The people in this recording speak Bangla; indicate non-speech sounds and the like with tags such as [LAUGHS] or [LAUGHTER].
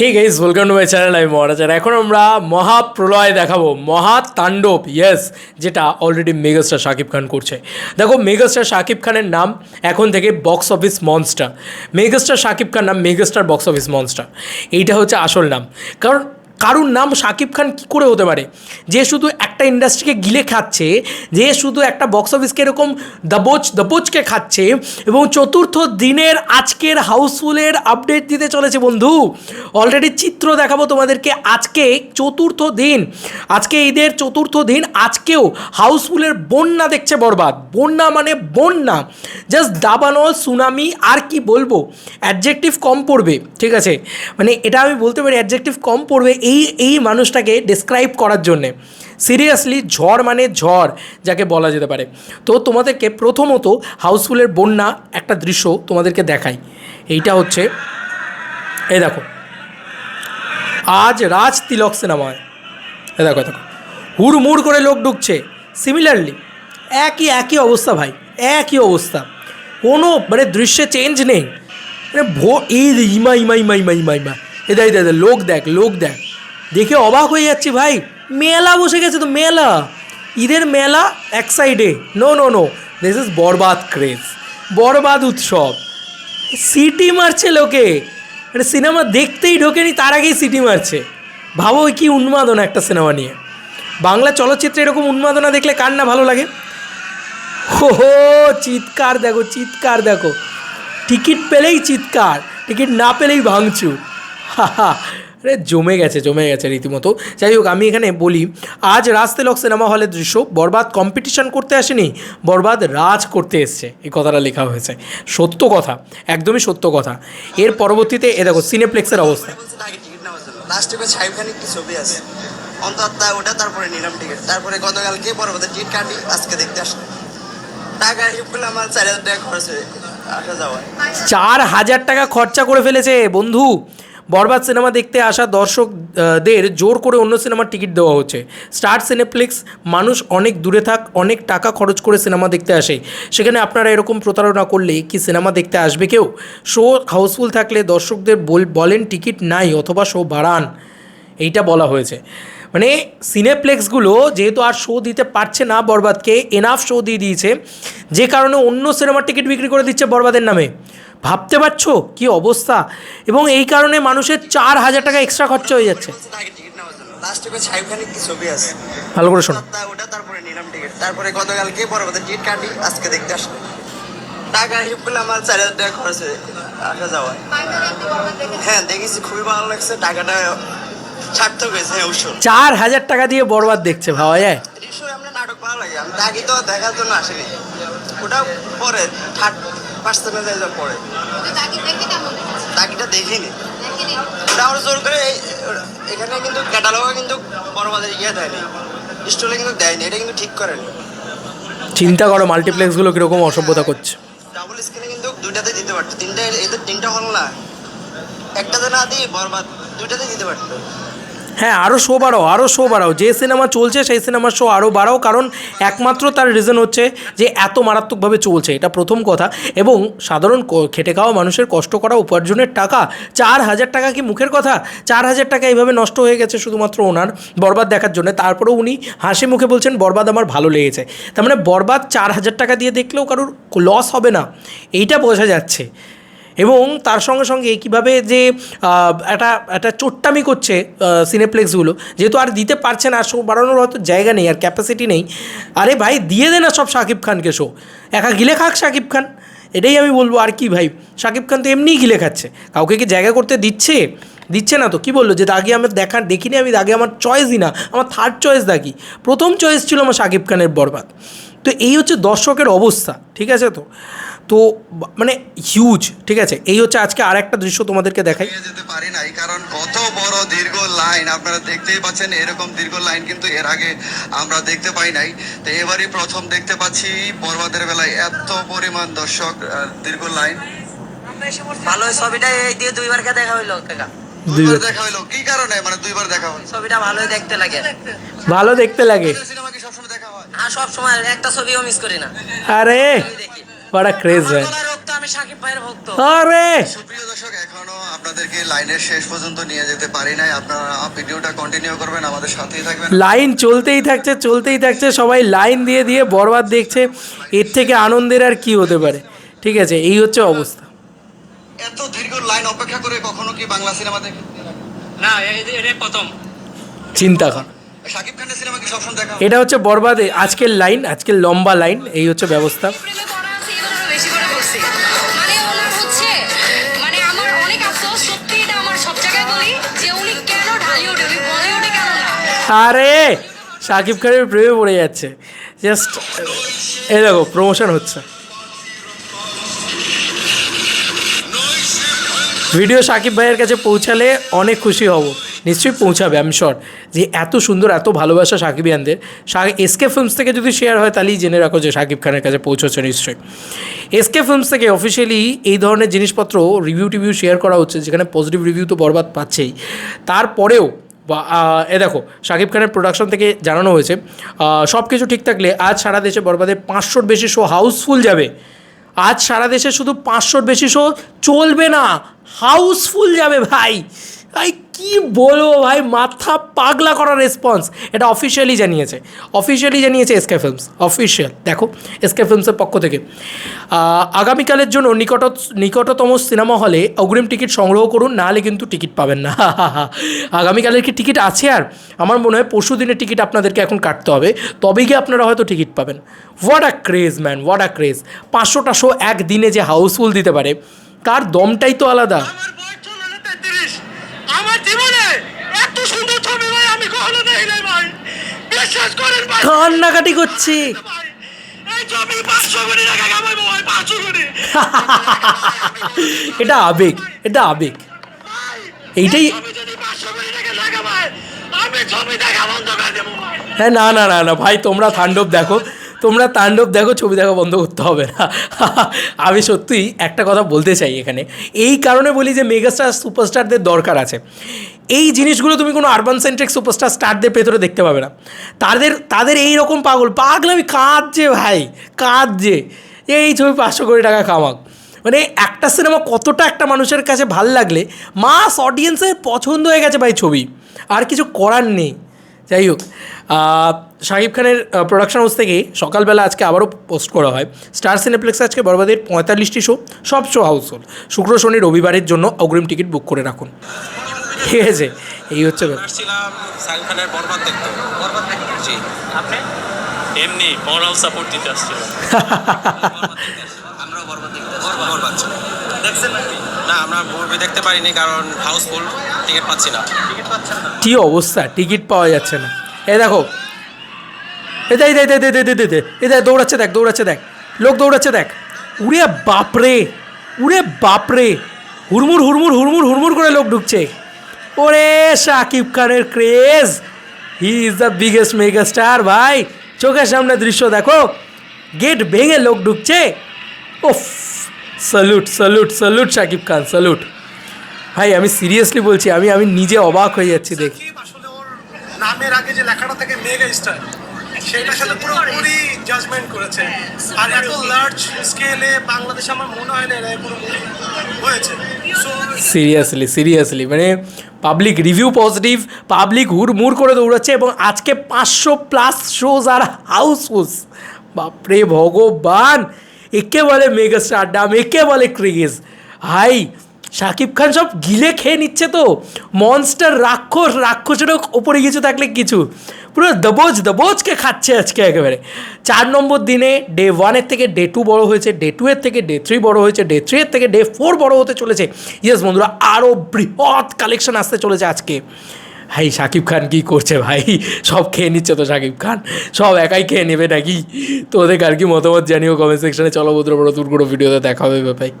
Hey guys welcome to my channel আমি মহারাজার এখন আমরা মহাপ্রলয় দেখাবো, মহাতাণ্ডব ইয়েস যেটা অলরেডি মেগাস্টার শাকিব খান করছে। দেখো মেগাস্টার শাকিব খানের নাম এখন থেকে box office monster megastar Shakib Khan নাম মেগাস্টার বক্স অফিস মনস্টার এইটা হচ্ছে আসল নাম। কারণ কারুর নাম শাকিব খান কী করে হতে পারে? যে শুধু একটা ইন্ডাস্ট্রিকে গিলে খাচ্ছে, যে শুধু একটা বক্স অফিসকে এরকম দবোচ দবোচকে খাচ্ছে এবং চতুর্থ দিনের আজকের হাউসফুলের আপডেট দিতে চলেছে বন্ধু। অলরেডি চিত্র দেখাবো তোমাদেরকে আজকে চতুর্থ দিন। আজকে ঈদের চতুর্থ দিন, আজকেও হাউসফুলের বন্যা দেখছে বরবাদ। বন্যা মানে বন্যা। জাস্ট দাবানল, সুনামি, আর কি বলব? অ্যাডজেক্টিভ কম পড়বে, ঠিক আছে? মানে এটা আমি বলতে পারি অ্যাডজেক্টিভ কম পড়বে। এই এই মানুষটাকে ডিসক্রাইব করার জন্যে। সিরিয়াসলি ঝড় মানে ঝড় যাকে বলা যেতে পারে। তো তোমাদেরকে প্রথমত হাউসফুলের বন্যা একটা দৃশ্য তোমাদেরকে দেখাই। এইটা হচ্ছে, এই দেখো। আজ রাজ তিলক সিনেমায় এ দেখো দেখো। হুড়মুড় করে লোক ঢুকছে। সিমিলারলি একই একই অবস্থা ভাই, একই অবস্থা। কোনো মানে দৃশ্যে চেঞ্জ নেই। মানে ভো এই ইমা ইমা ইমা ইমা ইমা ইমা। এ দেখ দেখ, লোক দেখ লোক দেখ। দেখে অবাক হয়ে যাচ্ছি, ভাই। মেলা বসে গেছে তো, মেলা। ঈদের মেলা এক সাইডে no no no this is Borbaad craze Borbaad উৎসব। সিটি মারছে লোকে। মানে সিনেমা দেখতেই ঢোকেনি, তার আগেই সিটি মারছে। ভাবো কি উন্মাদনা একটা সিনেমা নিয়ে। বাংলা চলচ্চিত্রে এরকম উন্মাদনা দেখলে কার না ভালো লাগে? হো হো, চিৎকার দেখো চিৎকার দেখো। টিকিট পেলেই চিৎকার, টিকিট না পেলেই ভাঙচুর। হা হা। আরে জমে গেছে জমে গেছে রীতিমতো। যাই হোক আমি এখানে বলি আজ রাজ তিলক সিনেমা হলের দৃশ্য বরবাদ কম্পিটিশন করতে আসেনি বরবাদ রাজ করতে এসছে এই কথাটা লেখা হয়েছে। সত্য কথা একদমই সত্য কথা। এর পরবর্তীতে এ দেখো সিনেপ্লেক্সের অবস্থা। লাস্টে সাহেব ছবি আছে। অন্তত ওটা তারপরে নিলাম টিকিট তারপরে গতকালকে পরবর্তী টিকিট কাটি আজকে দেখতে আসলাম। টাকা হিসেব করলে আমার চার হাজার টাকা খরচ হয়ে আসা যাওয়ায় চার হাজার টাকা খরচা করে ফেলেছে বন্ধু। বরবাদ সিনেমা দেখতে আসা দর্শকদের জোর করে অন্য সিনেমার টিকিট দেওয়া হচ্ছে। স্টার সিনেপ্লেক্স, মানুষ অনেক দূরে থাক, অনেক টাকা খরচ করে সিনেমা দেখতে আসে। সেখানে আপনারা এরকম প্রতারণা করলে কি সিনেমা দেখতে আসবে কেউ? শো হাউসফুল থাকলে দর্শকদের বল- বলেন টিকিট নাই অথবা শো বাড়ান। এইটা বলা হয়েছে। মানে সিনেপ্লেক্সগুলো যেহেতু আর শো দিতে পারছে না বরবাদকে এনাফ শো দিয়ে দিয়েছে। যে কারণে অন্য সিনেমার টিকিট বিক্রি করে দিচ্ছে বরবাদের নামে। ভাবতে পারছ কি অবস্থা? এবং এই কারণে মানুষের চার হাজার টাকা এক্সট্রা খরচা হয়ে যাচ্ছে। ভালো করে শোনো। ওটা তারপরে নিলাম টিকিট তারপরে গতকালকে পরবর্তী টিকিট কাটি আজকে দেখতে আসলাম। টাকা হিসেব করলে আমার চার হাজার টাকা খরচ হয়ে আসা হ্যাঁ দেখেছি খুবই ভালো লাগছে। টাকাটা সার্থক হয়েছে হ্যাঁ অবশ্য চার হাজার টাকা দিয়ে বরবাদ দেখছে ভাবা যায়? নাটক ভালো লাগে। আমি আগে তো দেখার জন্য আসিনি। ওটা পরে থার্ড যাই পরে। দাগিটা দেখিনি। ওটা আমার জোর করে এখানে কিন্তু ক্যাটালগে কিন্তু বড়বাজার ইয়ে দেয়নি। স্টলে কিন্তু দেয়নি এটা কিন্তু ঠিক করেনি। চিন্তা করো মাল্টিপ্লেক্সগুলো কীরকম অসভ্যতা করছে। ডাবল স্ক্রিনে কিন্তু দুইটাতে দিতে পারতো। তিনটা এদের তিনটা হল না। একটাতে না দিয়ে বরবাদ দুইটাতে দিতে পারতো। হ্যাঁ আরও শো বাড়াও আরও শো বাড়াও। যে সিনেমা চলছে, সেই সিনেমার শো আরও বাড়াও, কারণ একমাত্র তার রিজন হচ্ছে যে এত মারাত্মকভাবে চলছে, এটা প্রথম কথা। এবং সাধারণ খেটে খাওয়া মানুষের কষ্ট করা উপার্জনের টাকা, চার হাজার টাকা কি মুখের কথা? চার হাজার টাকা এইভাবে নষ্ট হয়ে গেছে শুধুমাত্র ওনার বরবাদ দেখার জন্য। তারপরেও উনি হাসি মুখে বলছেন, বরবাদ আমার ভালো লেগেছে। তার মানে বরবাদ চার হাজার টাকা দিয়ে দেখলেও কারোর লস হবে না। এইটা বোঝা যাচ্ছে। এবং তার সঙ্গে সঙ্গে কীভাবে যে একটা একটা চোট্টামি করছে সিনেপ্লেক্সগুলো, যেহেতু আর দিতে পারছে না শো বাড়ানোর হয়তো জায়গা নেই, আর ক্যাপাসিটি নেই। আরে ভাই, দিয়ে দে না সব শাকিব খানকে শো। একা গিলে খাক শাকিব খান। এটাই আমি বলব, আর কি ভাই? শাকিব খান তো এমনিই গিলে খাচ্ছে। কাউকে কি জায়গা করতে দিচ্ছে? দিচ্ছে না তো, কি বলল? যে আগে আমি দেখা দেখিনি আমি, আগে আমার চয়েসই না, আমার থার্ড চয়েস দেখি প্রথম চয়েস ছিল আমার শাকিব খানের বরবাদ। তো এই হচ্ছে দর্শকের অবস্থা, ঠিক আছে তো? তো মানে হিউজ ঠিক আছে? এই হচ্ছে আজকে আর একটা দৃশ্য তোমাদেরকে দেখাই। যেতে পারি নাই কারণ কত বড় দীর্ঘ লাইন আপনারা দেখতেই পাচ্ছেন এরকম দীর্ঘ লাইন কিন্তু এর আগে আমরা দেখতে পাই নাই। তো এবারই প্রথম দেখতে পাচ্ছি বরবাদের বেলায় এত পরিমাণ দর্শক দীর্ঘ লাইন ভালো ছবিটা এই দিয়ে দুইবার কে দেখা হইল কাকা? দেখা হলো কি কারণে? মানে দুইবার দেখা হয় ছবিটা ভালোই দেখতে লাগে। ভালো দেখতে। লাগে। সিনেমা কি সবসময় দেখা হয়? আর সব সময় একটা ছবিও মিস করি না। আরে! দেখি। বড় ক্রেজ ভাই আরে! সুপ্রিয় দর্শক এখনও আপনাদেরকে লাইনের শেষ পর্যন্ত নিয়ে যেতে পারি নাই। আপনারা ভিডিওটা কন্টিনিউ করবেন আমাদের সাথেই থাকবেন। লাইন চলতেই থাকছে চলতেই থাকছে। সবাই লাইন দিয়ে দিয়ে বরবাদ দেখছে। এর থেকে আনন্দের আর কি হতে পারে? ঠিক আছে এই হচ্ছে অবস্থা। এত দীর্ঘ লাইন অপেক্ষা করে কখনো কি বাংলা সিনেমা দেখে না এটা প্রথম। চিন্তা কর। শাকিব খানের সিনেমা কি সবসময় দেখা এটা হচ্ছে বরবাদে। আজকের লাইন আজকের লম্বা লাইন এই হচ্ছে ব্যবস্থা। আরে, সাকিব খানের প্রেমে পড়ে যাচ্ছে। জাস্ট এই দেখো প্রমোশন হচ্ছে। ভিডিও সাকিব ভাইয়ের কাছে পৌঁছালে অনেক খুশি হব। নিশ্চয়ই পৌঁছাবে আমি শর যে এত সুন্দর, এত ভালোবাসা সাকিবিয়ানদের এসকে ফিল্মস থেকে যদি শেয়ার হয়, তাহলেই জেনে রাখো যে সাকিব খানের কাছে পৌঁছচ্ছে নিশ্চয়ই। এসকে ফিল্মস থেকে অফিসিয়ালি এই ধরনের জিনিসপত্র রিভিউ টিভিউ শেয়ার করা হচ্ছে, যেখানে পজিটিভ রিভিউ তো বরবাদ পাচ্ছেই। তারপরেও এ দেখো, শাকিব খানের প্রোডাকশন থেকে জানানো হয়েছে সব কিছু ঠিক থাকলে আজ সারা দেশে বরবাদে পাঁচশোর বেশি শো হাউসফুল যাবে। আজ সারা দেশে শুধু পাঁচশোর বেশি শো চলবে না হাউসফুল যাবে ভাই। ভাই কি বলব ভাই, মাথা পাগলা করার রেসপন্স এটা অফিসিয়ালি জানিয়েছে। অফিসিয়ালি জানিয়েছে এসকে ফিল্মস অফিসিয়াল দেখো এসকে ফিল্মসের পক্ষ থেকে। আগামীকালের জন্য নিকট, নিকটতম সিনেমা হলে অগ্রিম টিকিট সংগ্রহ করুন নাহলে কিন্তু টিকিট পাবেন না। [LAUGHS] আগামীকালের কি টিকিট আছে আর? আমার মনে হয় পরশু দিনের টিকিট আপনাদেরকে এখন কাটতে হবে। তবেই গিয়ে আপনারা হয়তো টিকিট পাবেন। What a craze man what a craze পাঁচশোটা শো একদিনে যে হাউসফুল দিতে পারে, তার দমটাই তো আলাদা আমার বয়স চলে না তেত্রিশ আমার জীবনে এত সুন্দর ছবি ভাই আমি কখনো দেখি নাই ভাই। বিশ্বাস করেন ভাই। কান্নাকাটি করছে। এই ছবি পাঁচশো কোটি টাকা কামাইবো ভাই পাঁচশো কোটি। এটা আবেগ এটা আবেগ। এইটাই হ্যাঁ না না না না ভাই তোমরা তাণ্ডব দেখো। তোমরা তাণ্ডব দেখো, ছবি দেখা, বন্ধ করতে হবে না। আমি সত্যিই একটা কথা বলতে চাই এখানে। এই কারণে বলি যে মেগাস্টার, সুপারস্টারদের দরকার আছে। এই জিনিসগুলো তুমি কোনো আরবান সেন্ট্রিক সুপারস্টার স্টারদের ভেতরে দেখতে পাবে না। তাদের তাদের এই রকম পাগল। পাগল পাগলামি কাঁদছে ভাই, কাঁদছে। এই ছবি পাঁচশো কোটি টাকা কামাক মানে একটা সিনেমা কতটা একটা মানুষের কাছে ভালো লাগলে, মাস অডিয়েন্সের পছন্দ হয়ে গেছে ভাই ছবি। আর কিছু করার নেই। যাই হোক শাকিব খানের প্রোডাকশন হাউস থেকে সকালবেলা আজকে আবারও পোস্ট করা হয়। স্টার সিনেপ্লেক্স আজকে বরবাদের পঁয়তাল্লিশটি শো সব শো হাউসফুল শুক্র শনি রবিবারের জন্য অগ্রিম টিকিট বুক করে রাখুন। ঠিক আছে? এই হচ্ছে ব্যাপার। আসছিলাম খানের বরবাদ দেখতে। বরবাদ দেখতে আপনি? এমনি মরাল সাপোর্ট দিতে আসছিলাম। আমরাও বরবাদ দেখতে বরবাদ। দেখছেন? না আমরা মুভি দেখতে পারিনি কারণ হাউসফুল টিকিট পাচ্ছি না। অবস্থা? টিকিট পাওয়া যাচ্ছে না। এই দেখো। এ দেখ দে দে দে দে দে দে এ দেখ দৌড়াচ্ছে দেখ দৌড়াচ্ছে দেখ। লোক দৌড়াচ্ছে দেখ। উড়ে বাপরে উড়ে বাপরে। হুড়মুড় হুড়মুড় হুড়মুড় হুড়মুড় করে লোক ঢুকছে। ওরে শাকিব খানের craze. He is the biggest mega star ভাই। চোখের সামনে দৃশ্য দেখো। গেট ভেঙে লোক ঢুকছে। ওফ salute salute salute Shakib Khan salute ভাই আমি সিরিয়াসলি বলছি আমি আমি নিজে অবাক হয়ে যাচ্ছি দেখি। সাকিব আসলে ওর নামের আগে যে লেখাটা থাকে মেগা স্টার সেটার সাথে পুরোপুরি জাজমেন্ট করেছে। আর এত লার্জ স্কেলে বাংলাদেশে আমার মনে হয় না এরা হয়েছে। সিরিয়াসলি সিরিয়াসলি মানে পাবলিক রিভিউ পজিটিভ পাবলিক হুড়মুড় করে দৌড়াচ্ছে এবং আজকে পাঁচশো প্লাস শোজ আর হাউসফুলস বাপরে ভগবান! একে বলে মেগা স্টারডাম একে বলে ক্রেজ হাই শাকিব খান সব গিলে খেয়ে নিচ্ছে তো। মনস্টার রাক্ষস, রাক্ষসেরও ওপরে কিছু থাকলে কিছু। পুরো দবোজ, দবোজকে খাচ্ছে আজকে একেবারে। চার নম্বর দিনে ডে ওয়ানের থেকে ডে টু বড় হয়েছে ডে টু এর থেকে ডে থ্রি বড় হয়েছে ডে থ্রি এর থেকে ডে ফোর বড় হতে চলেছে। ইয়েস বন্ধুরা আরও বৃহৎ কালেকশন আসতে চলেছে আজকে। ভাই শাকিব খান কী করছে ভাই? সব খেয়ে নিচ্ছে তো শাকিব খান। সব একাই খেয়ে নেবে নাকি? তো ওদের আর কি মতামত জানিও কমেন্ট সেকশনে চলো বন্ধুরা, বড় দূর কোনো ভিডিওতে দেখা হবে ভাই